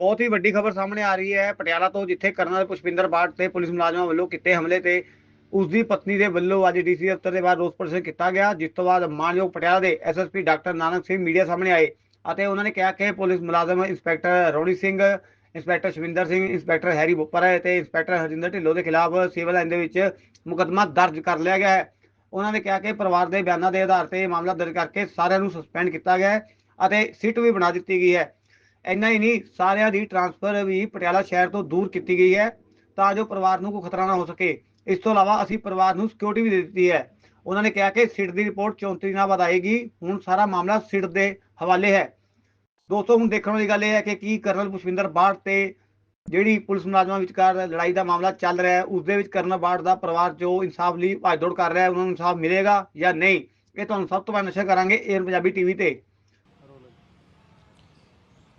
ਬਹੁਤ ਹੀ ਵੱਡੀ ਖਬਰ ਸਾਹਮਣੇ ਆ ਰਹੀ ਹੈ। ਪਟਿਆਲਾ ਤੋਂ ਜਿੱਥੇ ਕਰਨਲ ਪੁਸ਼ਪਿੰਦਰ ਬਾੜ ਤੇ ਪੁਲਿਸ ਮੁਲਾਜ਼ਮਾਂ ਵੱਲੋਂ ਕੀਤੇ ਹਮਲੇ ਤੇ ਉਸ ਦੀ ਪਤਨੀ ਦੇ ਵੱਲੋਂ ਅੱਜ ਡੀਸੀ ਦਫ਼ਤਰ ਦੇ ਬਾਹਰ ਰੋਸ ਪ੍ਰਦਰਸ਼ਨ ਕੀਤਾ ਗਿਆ, ਜਿਸ ਤੋਂ ਬਾਅਦ ਮਾਨਯੋਗ ਪਟਿਆਲਾ ਦੇ SSP doctor Nanak Singh media ਸਾਹਮਣੇ ਆਏ ਅਤੇ ਉਹਨਾਂ ਨੇ ਕਿਹਾ ਕਿ ਪੁਲਿਸ ਮੁਲਾਜ਼ਮ inspector Rauni Singh, inspector Shavinder Singh, inspector Harry Bopar ਤੇ ਇੰਸਪੈਕਟਰ ਹਰਜਿੰਦਰ ਢਿੱਲੋਂ ਦੇ ਖਿਲਾਫ ਸਿਵਲ ਲਾਈਨ ਦੇ ਵਿੱਚ ਮੁਕੱਦਮਾ ਦਰਜ ਕਰ ਲਿਆ ਗਿਆ ਹੈ। ਉਹਨਾਂ ਨੇ ਕਿਹਾ ਕਿ ਪਰਿਵਾਰ ਦੇ ਬਿਆਨਾਂ ਦੇ ਆਧਾਰ ਤੇ ਮਾਮਲਾ ਦਰਜ ਕਰਕੇ ਸਾਰਿਆਂ ਨੂੰ ਸਸਪੈਂਡ ਕੀਤਾ ਗਿਆ ਹੈ ਅਤੇ ਸਿੱਟ ਵੀ ਬਣਾ ਦਿੱਤੀ ਗਈ ਹੈ। ਇੰਨਾ ਹੀ ਨਹੀਂ, ਸਾਰਿਆਂ ਦੀ ਟਰਾਂਸਫਰ ਵੀ ਪਟਿਆਲਾ ਸ਼ਹਿਰ ਤੋਂ ਦੂਰ ਕੀਤੀ ਗਈ ਹੈ, ਤਾਂ ਜੋ ਪਰਿਵਾਰ ਨੂੰ ਕੋਈ ਖਤਰਾ ਨਾ ਹੋ ਸਕੇ। ਇਸ ਤੋਂ ਇਲਾਵਾ ਅਸੀਂ ਪਰਿਵਾਰ ਨੂੰ ਸਿਕਿਉਰਿਟੀ ਵੀ ਦੇ ਦਿੱਤੀ ਹੈ। ਉਹਨਾਂ ਨੇ ਕਿਹਾ ਕਿ ਸਿੱਟ ਦੀ ਰਿਪੋਰਟ 34 ਦਿਨਾਂ ਬਾਅਦ ਆਏਗੀ। ਹੁਣ ਸਾਰਾ ਮਾਮਲਾ ਸਿੱਟ ਦੇ ਹਵਾਲੇ ਹੈ। ਦੋਸਤੋ, ਹੁਣ ਦੇਖਣ ਵਾਲੀ ਗੱਲ ਇਹ ਹੈ ਕਿ ਕੀ ਕਰਨਲ ਪੁਸ਼ਪਿੰਦਰ ਬਾੜ ਤੇ ਜਿਹੜੀ ਪੁਲਿਸ ਮੁਲਾਜ਼ਮਾਂ ਵਿਚਕਾਰ ਲੜਾਈ ਦਾ ਮਾਮਲਾ ਚੱਲ ਰਿਹਾ ਹੈ ਉਸ ਦੇ ਵਿੱਚ ਕਰਨਲ ਬਾੜ ਦਾ ਪਰਿਵਾਰ ਜੋ ਇਨਸਾਫ ਲਈ ਭੱਜ ਦੌੜ ਕਰ ਰਿਹਾ ਹੈ, ਉਹਨਾਂ ਨੂੰ ਇਨਸਾਫ ਮਿਲੇਗਾ ਜਾਂ ਨਹੀਂ, ਇਹ ਤੁਹਾਨੂੰ ਸਭ ਤੋਂ ਪਹਿਲਾਂ ਨਸ਼ਾ ਕਰਾਂਗੇ ਏਅਰ ਪੰਜਾਬੀ ਟੀਵੀ ਤੇ।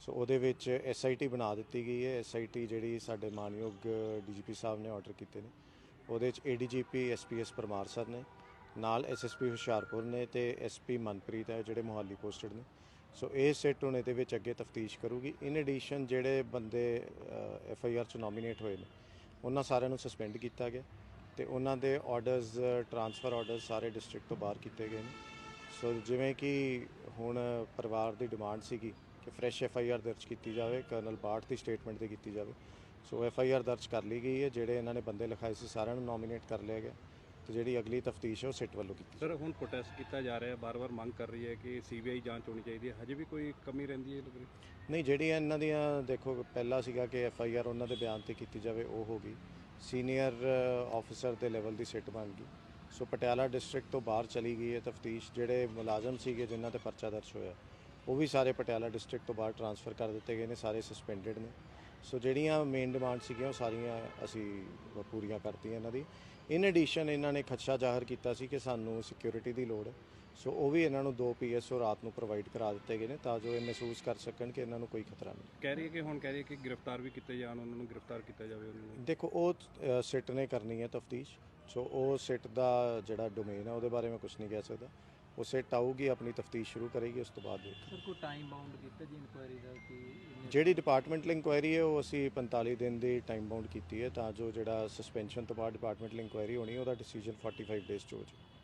ਸੋ ਉਹਦੇ ਵਿੱਚ ਐਸ ਆਈ ਟੀ ਬਣਾ ਦਿੱਤੀ ਗਈ ਹੈ। ਐਸ ਆਈ ਟੀ ਜਿਹੜੀ ਸਾਡੇ ਮਾਨਯੋਗ ਡੀਜੀਪੀ ਸਾਹਿਬ ਨੇ ਆਰਡਰ ਕੀਤੇ ਨੇ। ਉਹਦੇ ਵਿੱਚ ਏਡੀਜੀਪੀ ਐਸਪੀਐਸ ਪਰਮਾਰ ਸਰ ਨੇ, ਨਾਲ ਐਸਐਸਪੀ ਹੁਸ਼ਿਆਰਪੁਰ ਨੇ ਤੇ ਐਸਪੀ ਮਨਪ੍ਰੀਤ ਹੈ ਜਿਹੜੇ ਮੋਹਾਲੀ ਪੋਸਟਡ ਨੇ। ਸੋ ਇਹ ਸੈੱਟ ਹੁਣ ਇਹਦੇ ਵਿੱਚ ਅੱਗੇ ਤਫਤੀਸ਼ ਕਰੂਗੀ। ਇਨ ਐਡੀਸ਼ਨ ਜਿਹੜੇ ਬੰਦੇ ਐਫ ਆਈ ਆਰ ਚ ਨੋਮੀਨੇਟ ਹੋਏ ਨੇ, ਉਹਨਾਂ ਸਾਰਿਆਂ ਨੂੰ ਸਸਪੈਂਡ ਕੀਤਾ ਗਿਆ ਤੇ ਉਹਨਾਂ ਦੇ ਆਰਡਰਸ ਟਰਾਂਸਫਰ ਆਰਡਰਸ ਸਾਰੇ ਡਿਸਟ੍ਰਿਕਟ ਤੋਂ ਬਾਹਰ ਕੀਤੇ ਗਏ ਨੇ। ਸੋ ਜਿਵੇਂ ਕਿ ਹੁਣ ਪਰਿਵਾਰ ਦੀ ਡਿਮਾਂਡ ਸੀਗੀ ਕਿ ਫਰੈਸ਼ ਐਫ ਆਈ ਆਰ ਦਰਜ ਕੀਤੀ ਜਾਵੇ ਕਰਨਲ ਬਾਠ ਦੀ ਸਟੇਟਮੈਂਟ ਤੇ ਕੀਤੀ ਜਾਵੇ। ਸੋ ਐਫ ਆਈ ਆਰ ਦਰਜ ਕਰ ਲਈ ਗਈ ਹੈ ਜਿਹੜੇ ਇਹਨਾਂ ਨੇ ਬੰਦੇ ਲਿਖਾਏ ਸੀ ਸਾਰਿਆਂ ਨੂੰ ਨੋਮੀਨੇਟ ਕਰ ਲਿਆ ਗਿਆ ਤੇ ਜਿਹੜੀ ਅਗਲੀ ਤਫਤੀਸ਼ ਹੈ ਉਹ ਸਿੱਟ ਵੱਲੋਂ ਕੀਤੀ ਸਰ ਹੁਣ ਪ੍ਰੋਟੈਸਟ ਕੀਤਾ ਜਾ ਰਿਹਾ ਹੈ ਬਾਰ-ਬਾਰ ਮੰਗ ਕਰ ਰਹੀ ਹੈ ਕਿ ਸੀਬੀਆਈ ਜਾਂਚ ਹੋਣੀ ਚਾਹੀਦੀ ਹੈ। ਹਜੇ ਵੀ ਕੋਈ ਕਮੀ ਰਹਿੰਦੀ ਹੈ ਲੱਗਦੀ ਨਹੀਂ ਜਿਹੜੀਆਂ ਇਹਨਾਂ ਦੀਆਂ ਦੇਖੋ ਪਹਿਲਾ ਸੀਗਾ ਕਿ ਐਫ ਆਈ ਆਰ ਉਹਨਾਂ ਦੇ ਬਿਆਨ ਤੇ ਕੀਤੀ ਜਾਵੇ ਉਹ ਹੋ ਗਈ। ਸੀਨੀਅਰ ਆਫੀਸਰ ਦੇ ਲੈਵਲ ਦੀ ਸਿੱਟ ਬਣ ਗਈ। ਸੋ ਪਟਿਆਲਾ ਡਿਸਟ੍ਰਿਕਟ ਤੋਂ ਬਾਹਰ ਚਲੀ ਗਈ ਹੈ ਤਫਤੀਸ਼ ਜਿਹੜੇ ਮੁਲਾਜ਼ਮ ਸੀਗੇ ਜਿਨ੍ਹਾਂ ਤੇ ਪਰਚਾ ਦਰਜ ਹੋਇਆ। ਉਹ ਵੀ ਸਾਰੇ ਪਟਿਆਲਾ ਡਿਸਟ੍ਰਿਕਟ ਤੋਂ ਬਾਹਰ ਟਰਾਂਸਫਰ ਕਰ ਦਿੱਤੇ ਗਏ ਨੇ ਸਾਰੇ ਸਸਪੈਂਡਡ ਨੇ। ਸੋ ਜਿਹੜੀਆਂ ਮੇਨ ਡਿਮਾਂਡ ਸੀਗੀਆਂ ਉਹ ਸਾਰੀਆਂ ਅਸੀਂ ਪੂਰੀਆਂ ਕਰਤੀਆਂ ਇਹਨਾਂ ਦੀ। ਇਨ ਐਡੀਸ਼ਨ ਇਹਨਾਂ ਨੇ ਖਦਸ਼ਾ ਜ਼ਾਹਰ ਕੀਤਾ ਸੀ ਕਿ ਸਾਨੂੰ ਸਿਕਿਉਰਿਟੀ ਦੀ ਲੋੜ ਹੈ। ਸੋ ਉਹ ਵੀ ਇਹਨਾਂ ਨੂੰ ਦੋ ਪੀਐਸਓ ਰਾਤ ਨੂੰ ਪ੍ਰੋਵਾਈਡ ਕਰਾ ਦਿੱਤੇ ਗਏ ਨੇ ਤਾਂ ਜੋ ਇਹ ਮਹਿਸੂਸ ਕਰ ਸਕਣ ਕਿ ਇਹਨਾਂ ਨੂੰ ਕੋਈ ਖਤਰਾ ਨਹੀਂ। ਕਹਿ ਰਹੀ ਹੈ ਕਿ ਹੁਣ ਕਹਿ ਰਹੀ ਹੈ ਕਿ ਗ੍ਰਿਫਤਾਰ ਵੀ ਕੀਤੇ ਜਾਣ ਉਹਨਾਂ ਨੂੰ ਗ੍ਰਿਫਤਾਰ ਕੀਤਾ ਜਾਵੇ ਉਹਨਾਂ ਨੂੰ। ਦੇਖੋ ਉਹ ਸਿੱਟ ਨੇ ਕਰਨੀ ਹੈ ਤਫਤੀਸ਼। ਸੋ ਉਹ ਸਿੱਟ ਦਾ ਜਿਹੜਾ ਡੋਮੇਨ ਹੈ ਉਹਦੇ ਬਾਰੇ ਮੈਂ ਕੁਝ ਨਹੀਂ ਕਹਿ ਸਕਦਾ। ਉਹ ਸਿੱਟ ਆਊਗੀ ਆਪਣੀ ਤਫਤੀਸ਼ ਸ਼ੁਰੂ ਕਰੇਗੀ ਉਸ ਤੋਂ ਬਾਅਦ ਸਰ ਕੋਈ ਟਾਈਮ ਬਾਉਂਡ ਕੀਤਾ ਜੀ ਇਨਕੁਆਇਰੀ ਦਾ ਕਿ ਜਿਹੜੀ ਡਿਪਾਰਟਮੈਂਟਲ ਇਨਕੁਆਇਰੀ ਹੈ ਉਹ ਅਸੀਂ 45 ਦਿਨ ਦੀ ਟਾਈਮ ਬਾਉਂਡ ਕੀਤੀ ਹੈ ਤਾਂ ਜੋ ਜਿਹੜਾ ਸਸਪੈਂਸ਼ਨ ਤੋਂ ਬਾਅਦ ਡਿਪਾਰਟਮੈਂਟਲ ਇਨਕੁਆਇਰੀ ਹੋਣੀ ਉਹਦਾ ਡਿਸੀਜਨ 45 ਡੇਜ਼ ਚ ਹੋ ਜਾਵੇ।